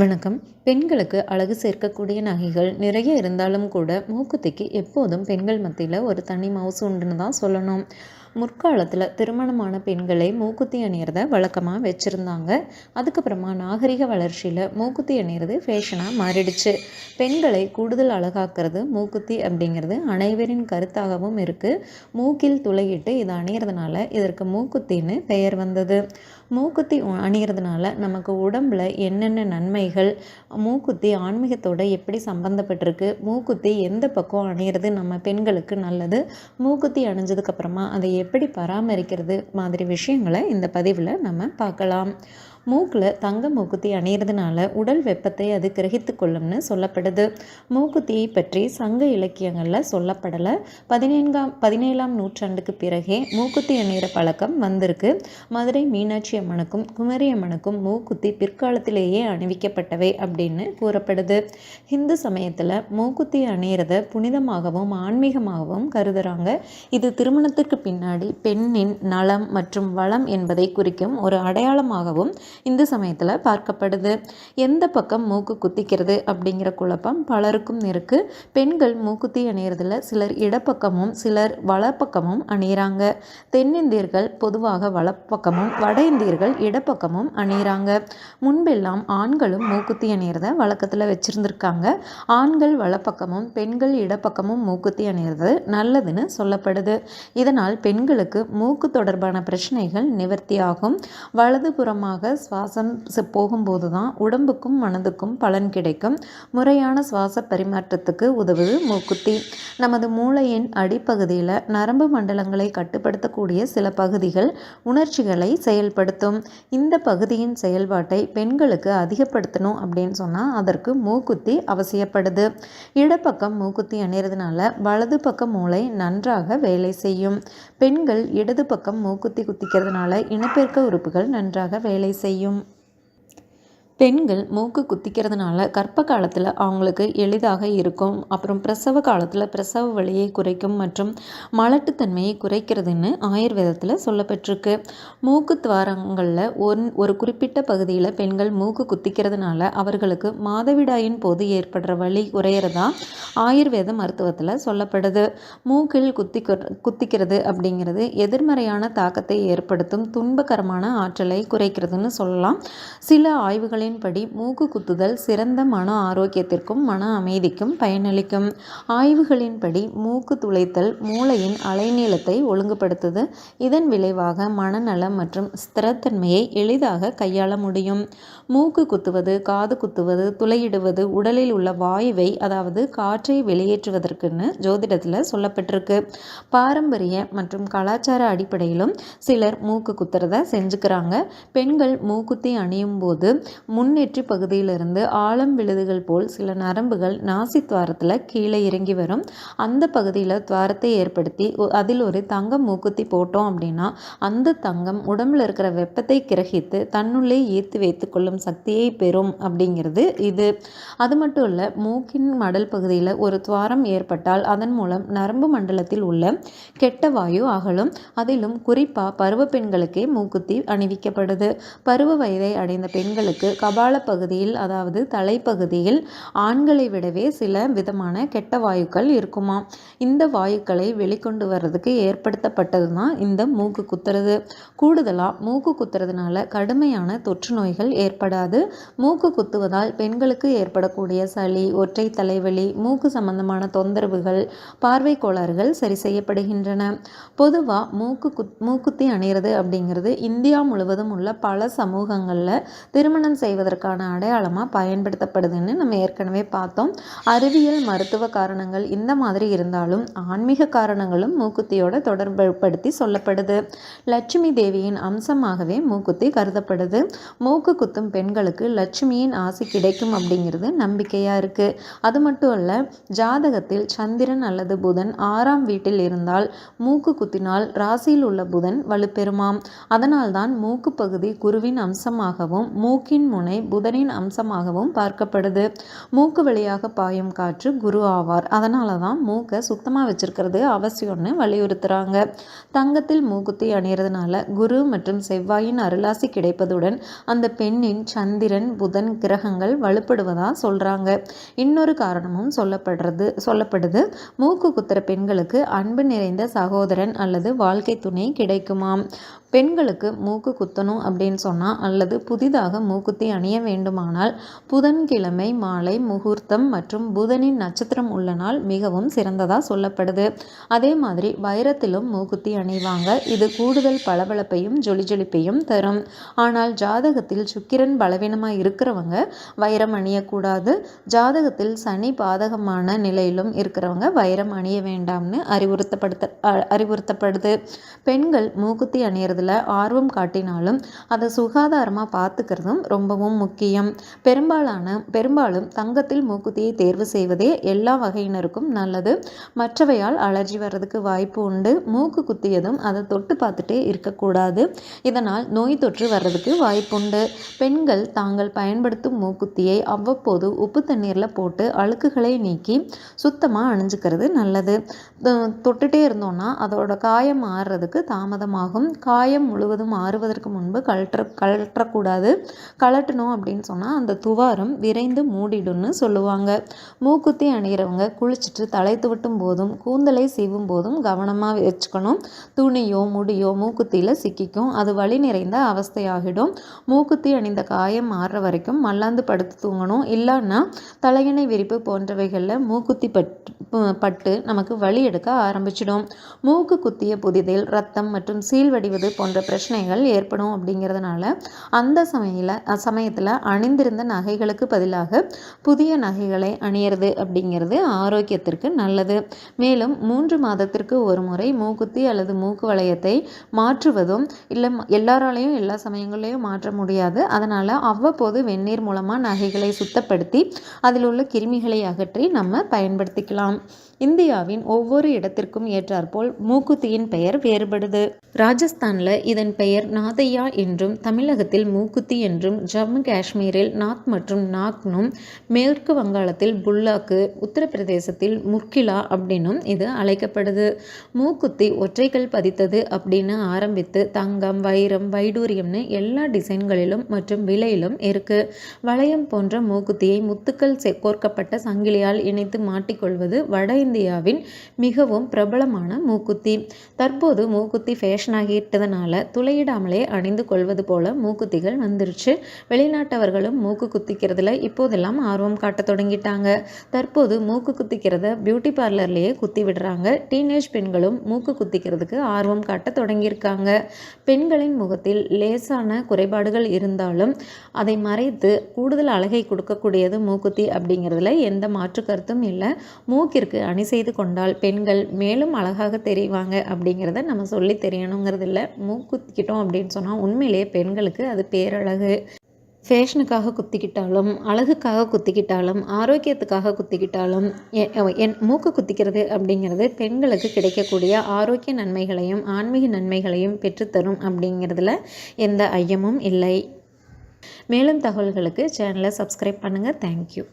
வணக்கம். பெண்களுக்கு அழகு சேர்க்கக்கூடிய நகைகள் நிறைய இருந்தாலும் கூட மூக்குத்திக்கு எப்போதும் பெண்கள் மத்தியில் ஒரு தனி மவுசு உண்டுன்னு தான் சொல்லணும். முற்காலத்தில் திருமணமான பெண்களை மூக்குத்தி அணியிறத வழக்கமாக வச்சுருந்தாங்க. அதுக்கப்புறமா நாகரிக வளர்ச்சியில் மூக்குத்தி அணியிறது ஃபேஷனாக மாறிடுச்சு. பெண்களை கூடுதல் அழகாக்கிறது மூக்குத்தி அப்படிங்கிறது அனைவரின் கருத்தாகவும் இருக்குது மூக்கில் துளையிட்டு இதை அணியிறதுனால இதற்கு மூக்குத்தின்னு பெயர் வந்தது. மூக்குத்தி அணிகிறதுனால நமக்கு உடம்பில் என்னென்ன நன்மைகள் மூக்குத்தி ஆன்மீகத்தோட எப்படி சம்மந்தப்பட்டிருக்கு மூக்குத்தி எந்த பக்கம் அணியிறது நம்ம பெண்களுக்கு நல்லது மூக்குத்தி அணிஞ்சதுக்கப்புறமா அதை எப்படி பராமரிக்கிறது மாதிரி விஷயங்களை இந்த பதிவில் நம்ம பார்க்கலாம். மூக்கில் தங்க மூக்குத்தி அணியிறதுனால உடல் வெப்பத்தை அது கிரகித்து கொள்ளும்னு சொல்லப்படுது. மூக்குத்தியை பற்றி சங்க இலக்கியங்களில் சொல்லப்படலை. பதினேன்காம் பதினேழாம் நூற்றாண்டுக்கு பிறகே மூக்குத்தி அணியிற பழக்கம் வந்திருக்கு. மதுரை மீனாட்சி அம்மனுக்கும் குமரி அம்மனுக்கும் மூக்குத்தி பிற்காலத்திலேயே அணிவிக்கப்பட்டவை அப்படின்னு கூறப்படுது. இந்து சமயத்தில் மூக்குத்தி அணியிறத புனிதமாகவும் ஆன்மீகமாகவும் கருதுகிறாங்க இது திருமணத்திற்கு பின்னாடி பெண்ணின் நலம் மற்றும் வளம் என்பதை குறிக்கும் ஒரு அடையாளமாகவும் இந்த சமயத்தில் பார்க்கப்படுது. எந்த பக்கம் மூக்கு குத்திக்கிறது அப்படிங்கிற குழப்பம் பலருக்கும் இருக்குது பெண்கள் மூக்குத்தி அணியறதுல சிலர் இடப்பக்கமும் சிலர் வலப்பக்கமும் அணியிறாங்க. தென்னிந்தியர்கள் பொதுவாக வலப்பக்கமும் வட இந்தியர்கள் இடப்பக்கமும் அணியிறாங்க. முன்பெல்லாம் ஆண்களும் மூக்குத்தி அணியிறத வழக்கத்தில் வச்சுருந்துருக்காங்க. ஆண்கள் வலப்பக்கமும் பெண்கள் இடப்பக்கமும் மூக்குத்தி அணியிறது நல்லதுன்னு சொல்லப்படுது. இதனால் பெண்களுக்கு மூக்கு தொடர்பான பிரச்சனைகள் நிவர்த்தியாகும். வலதுபுறமாக சுவாசம் போகும்போது தான் உடம்புக்கும் மனதுக்கும் பலன் கிடைக்கும். முறையான சுவாச பரிமாற்றத்துக்கு உதவுது மூக்குத்தி. நமது மூளையின் அடிப்பகுதியில் நரம்பு மண்டலங்களை கட்டுப்படுத்தக்கூடிய சில பகுதிகள் உணர்ச்சிகளை செயல்படுத்தும். இந்த பகுதியின் செயல்பாட்டை பெண்களுக்கு அதிகப்படுத்தணும் அப்படின்னு சொன்னால் அதற்கு மூக்குத்தி அவசியப்படுது. இடப்பக்கம் மூக்குத்தி அணிகிறதுனால வலது பக்க மூளை நன்றாக வேலை செய்யும். பெண்கள் இடது பக்கம் மூக்குத்தி குத்திக்கிறதுனால இனப்பெருக்க உறுப்புகள் நன்றாக வேலை செய்யும். செய்யும். பெண்கள் மூக்கு குத்திக்கிறதுனால கர்ப்ப காலத்தில் அவங்களுக்கு எளிதாக இருக்கும். அப்புறம் பிரசவ காலத்தில் பிரசவ வலியை குறைக்கும் மற்றும் மலட்டுத்தன்மையை குறைக்கிறதுன்னு ஆயுர்வேதத்தில் சொல்லப்பட்டிருக்கு. மூக்கு துவாரங்களில் ஒன் ஒரு குறிப்பிட்ட பகுதியில் பெண்கள் மூக்கு குத்திக்கிறதுனால அவர்களுக்கு மாதவிடாயின் போது ஏற்படுற வழி குறையிறதா ஆயுர்வேத மருத்துவத்தில் சொல்லப்படுது. மூக்கில் குத்தி குத்திக்கிறது அப்படிங்கிறது எதிர்மறையான தாக்கத்தை ஏற்படுத்தும் துன்பகரமான ஆற்றலை குறைக்கிறதுன்னு சொல்லலாம். சில ஆய்வுகளின் படி மூக்கு குத்துதல் சிறந்த மன ஆரோக்கியத்திற்கும் மன அமைதிக்கும் பயனளிக்கும். ஆய்வுகளின்படி மூக்கு துளைத்தல் மூளையின் அலைநீளத்தை ஒழுங்குபடுத்துது. இதன் விளைவாக மனநலம் மற்றும் ஸ்திரத்தன்மையை எளிதாக கையாள முடியும். மூக்கு குத்துவது காது குத்துவது துளையிடுவது உடலில் உள்ள வாயுவை அதாவது காற்றை வெளியேற்றுவதற்குன்னு ஜோதிடத்தில் சொல்லப்பட்டிருக்கு. பாரம்பரிய மற்றும் கலாச்சார அடிப்படையிலும் சிலர் மூக்கு குத்துறத செஞ்சுக்கிறாங்க. பெண்கள் மூக்குத்தி அணியும் போது முன்னேற்றி பகுதியிலிருந்து ஆழம் விழுதுகள் போல் சில நரம்புகள் நாசி துவாரத்தில் கீழே இறங்கி வரும். அந்த பகுதியில் துவாரத்தை ஏற்படுத்தி அதில் ஒரு தங்கம் மூக்குத்தி போட்டோம் அப்படின்னா அந்த தங்கம் உடம்புல இருக்கிற வெப்பத்தை கிரகித்து தன்னுள்ளே ஈர்த்து வைத்துக்கொள்ளும் சக்தியை பெறும் அப்படிங்கிறது இது. அது மட்டும் இல்லை மூக்கின் மடல் பகுதியில் ஒரு துவாரம் ஏற்பட்டால் அதன் மூலம் நரம்பு மண்டலத்தில் உள்ள கெட்ட வாயு அகலும். அதிலும் குறிப்பாக பருவ பெண்களுக்கே மூக்குத்தி அணிவிக்கப்படுது. பருவ வயதை அடைந்த பெண்களுக்கு கபால பகுதியில் அதாவது தலைப்பகுதியில் ஆண்களை விடவே சில விதமான கெட்ட வாயுக்கள் இருக்குமா? இந்த வாயுக்களை வெளிக்கொண்டு வர்றதுக்கு ஏற்படுத்தப்பட்டது தான் இந்த மூக்கு குத்துறது. கூடுதலாக மூக்கு குத்துறதுனால கடுமையான தொற்று நோய்கள் ஏற்படாது. மூக்கு குத்துவதால் பெண்களுக்கு ஏற்படக்கூடிய சளி ஒற்றை தலைவலி மூக்கு சம்பந்தமான தொந்தரவுகள் பார்வை கோளாறுகள் சரி செய்யப்படுகின்றன. பொதுவாக மூக்கு குத் மூக்குத்தி அணிகிறது அப்படிங்கிறது இந்தியா முழுவதும் உள்ள பல சமூகங்களில் திருமணம் செய்ய செய்வதற்கான அடையாளமாக பயன்படுத்தப்படுதுன்னு நம்ம ஏற்கனவே பார்த்தோம். அறிவியல் மருத்துவ காரணங்கள் இந்த மாதிரி இருந்தாலும் ஆன்மீக காரணங்களும் மூக்குத்தியோட தொடர்புப்படுத்தி சொல்லப்படுது. லட்சுமி தேவியின் அம்சமாகவே மூக்குத்தி கருதப்படுது. மூக்கு குத்தும் பெண்களுக்கு லட்சுமியின் ஆசை கிடைக்கும் அப்படிங்கிறது நம்பிக்கையாக இருக்குது அது மட்டும் இல்லை ஜாதகத்தில் சந்திரன் அல்லது புதன் ஆறாம் வீட்டில் இருந்தால் மூக்கு குத்தினால் ராசியில் உள்ள புதன் வலுப்பெறுமாம். அதனால்தான் மூக்கு பகுதி குருவின் அம்சமாகவும் மூக்கின் முனை புதனின் அம்சமாகவும் பார்க்கப்படுது. மூக்கு வழியாக பாயும் காற்று குரு ஆவார். அதனால தான் மூக்கை சுத்தமாக வச்சிருக்கிறது அவசியம்னு வலியுறுத்துகிறாங்க தங்கத்தில் மூக்குத்தி அணியறதுனால குரு மற்றும் செவ்வாயின் அருளாசி கிடைப்பதுடன் அந்த பெண்ணின் சந்திரன் புதன் கிரகங்கள் வலுப்படுவதாக சொல்கிறாங்க இன்னொரு காரணமும் சொல்லப்படுறது சொல்லப்படுது. மூக்கு குத்துற பெண்களுக்கு அன்பு நிறைந்த சகோதரன் அல்லது வாழ்க்கை துணை கிடைக்குமாம். பெண்களுக்கு மூக்கு குத்தணும் அப்படின்னு சொன்னால் அல்லது புதிதாக மூக்குத்தி அணிய வேண்டுமானால் புதன்கிழமை மாலை முகூர்த்தம் மற்றும் புதனின் நட்சத்திரம் உள்ள நாள் மிகவும் சிறந்ததாக சொல்லப்படுது. அதே மாதிரி வைரத்திலும் மூக்குத்தி அணிவாங்க. இது கூடுதல் பளபளப்பையும் ஜொலி ஜொலிப்பையும் தரும். ஆனால் ஜாதகத்தில் சுக்கிரன் பலவீனமாக இருக்கிறவங்க வைரம் அணியக்கூடாது. ஜாதகத்தில் சனி பாதகமான நிலையிலும் இருக்கிறவங்க வைரம் அணிய வேண்டாம்னு அறிவுறுத்தப்படுத்த அறிவுறுத்தப்படுது. பெண்கள் மூக்குத்தி அணியறது செய்கிறதுல ஆர்வம் காட்டினாலும் அதை சுகாதாரமாக பார்த்துக்கிறதும் ரொம்பவும் முக்கியம். பெரும்பாலான பெரும்பாலும் தங்கத்தில் மூக்குத்தியை தேர்வு செய்வதே எல்லா வகையினருக்கும் நல்லது. மற்றவையால் அலர்ஜி வர்றதுக்கு வாய்ப்பு உண்டு. மூக்கு குத்தியதும் அதை தொட்டு பார்த்துட்டே இருக்கக்கூடாது. இதனால் நோய் தொற்று வர்றதுக்கு வாய்ப்புண்டு. பெண்கள் தாங்கள் பயன்படுத்தும் மூக்குத்தியை அவ்வப்போது உப்பு தண்ணீரில் போட்டு அழுக்குகளை நீக்கி சுத்தமாக அணிஞ்சுக்கிறது நல்லது. தொட்டுட்டே இருந்தோம்னா அதோட காயம் மாறுறதுக்கு தாமதமாகும். காய காயம் முழுவதும் ஆறுவதற்கு முன்பு கழற்ற கழற்றக்கூடாது. கழட்டணும் அப்படின்னு சொன்னால் அந்த துவாரம் விரைந்து மூடிடும்னு சொல்லுவாங்க. மூக்குத்தி அணிகிறவங்க குளிச்சுட்டு தலை துவட்டும் போதும் கூந்தலை சீவும் போதும் கவனமாக வச்சுக்கணும். துணியோ முடியோ மூக்குத்தியில் சிக்கிக்கும். அது வழி நிறைந்த அவஸ்தையாகிடும். மூக்குத்தி அணிந்த காயம் மாறுற வரைக்கும் மல்லாந்து படுத்து தூங்கணும். இல்லைன்னா தலையணை விரிப்பு போன்றவைகளில் மூக்குத்தி பட்டு பட்டு நமக்கு வழி எடுக்க ஆரம்பிச்சிடும். மூக்கு குத்திய புதிதில் ரத்தம் மற்றும் சீல் வடிவது போன்ற பிரச்சனைகள் ஏற்படும் அப்படிங்கிறதுனால அந்த சமையல சமயத்தில் அணிந்திருந்த நகைகளுக்கு பதிலாக புதிய நகைகளை அணியிறது அப்படிங்கிறது ஆரோக்கியத்திற்கு நல்லது. மேலும் மூன்று மாதத்திற்கு ஒரு முறை மூக்குத்தி அல்லது மூக்கு வளையத்தை மாற்றுவதும் இல்லை எல்லாராலையும் எல்லா சமயங்களையும் மாற்ற முடியாது. அதனால் அவ்வப்போது வெந்நீர் மூலமாக நகைகளை சுத்தப்படுத்தி அதில் உள்ள கிருமிகளை அகற்றி நம்ம பயன்படுத்திக்கலாம். இந்தியாவின் ஒவ்வொரு இடத்திற்கும் ஏற்றாற்போல் மூக்குத்தியின் பெயர் வேறுபடுது. ராஜஸ்தானில் இதன் பெயர் நாதையா என்றும் தமிழகத்தில் மூக்குத்தி என்றும் ஜம்மு காஷ்மீரில் நாத் மற்றும் நாக்னும் மேற்கு வங்காளத்தில் புல்லாக்கு உத்தரப்பிரதேசத்தில் முர்கிலா அப்படின்னும் இது அழைக்கப்படுது. மூக்குத்தி ஒற்றைகள் பதித்தது அப்படின்னு ஆரம்பித்து தங்கம் வைரம் வைடூரியம்னு எல்லா டிசைன்களிலும் மற்றும் விலையிலும் இருக்கு. வளையம் போன்ற மூக்குத்தியை முத்துக்கள் கோர்க்கப்பட்ட சங்கிலியால் இணைத்து மாட்டிக்கொள்வது வட இந்தியாவின் மிகவும் பிரபலமான மூக்குத்தி. தற்போது மூக்குத்தி ஃபேஷன் ஆகிட்டதுனால துளையிடாமலே அணிந்து கொள்வது போல மூக்குத்திகள் வந்துருச்சு. வெளிநாட்டவர்களும் மூக்கு குத்திக்கிறதுல இப்போதெல்லாம் ஆர்வம் காட்ட தொடங்கிட்டாங்க. தற்போது மூக்கு குத்திக்கிறத பியூட்டி பார்லர்லேயே குத்தி விடுறாங்க. டீனேஜ் பெண்களும் மூக்கு குத்திக்கிறதுக்கு ஆர்வம் காட்ட தொடங்கியிருக்காங்க. பெண்களின் முகத்தில் லேசான குறைபாடுகள் இருந்தாலும் அதை மறைத்து கூடுதல் அழகை கொடுக்கக்கூடியது மூக்குத்தி அப்படிங்கிறதுல எந்த மாற்று கருத்தும் இல்லை. மூக்கிற்கு அணி பணி செய்து கொண்டால் பெண்கள் மேலும் அழகாக தெரிவாங்க அப்படிங்கிறத நம்ம சொல்லி தெரியணுங்கிறது இல்லை மூக்குத்திக்கிட்டோம் அப்படின்னு சொன்னால் உண்மையிலேயே பெண்களுக்கு அது பேரழகு. ஃபேஷனுக்காக குத்திக்கிட்டாலும் அழகுக்காக குத்திக்கிட்டாலும் ஆரோக்கியத்துக்காக குத்திக்கிட்டாலும் என் மூக்கு குத்திக்கிறது அப்படிங்கிறது பெண்களுக்கு கிடைக்கக்கூடிய ஆரோக்கிய நன்மைகளையும் ஆன்மீக நன்மைகளையும் பெற்றுத்தரும் அப்படிங்கிறதுல எந்த ஐயமும் இல்லை. மேலும் தகவல்களுக்கு சேனலை சப்ஸ்கிரைப் பண்ணுங்கள் தேங்க்யூ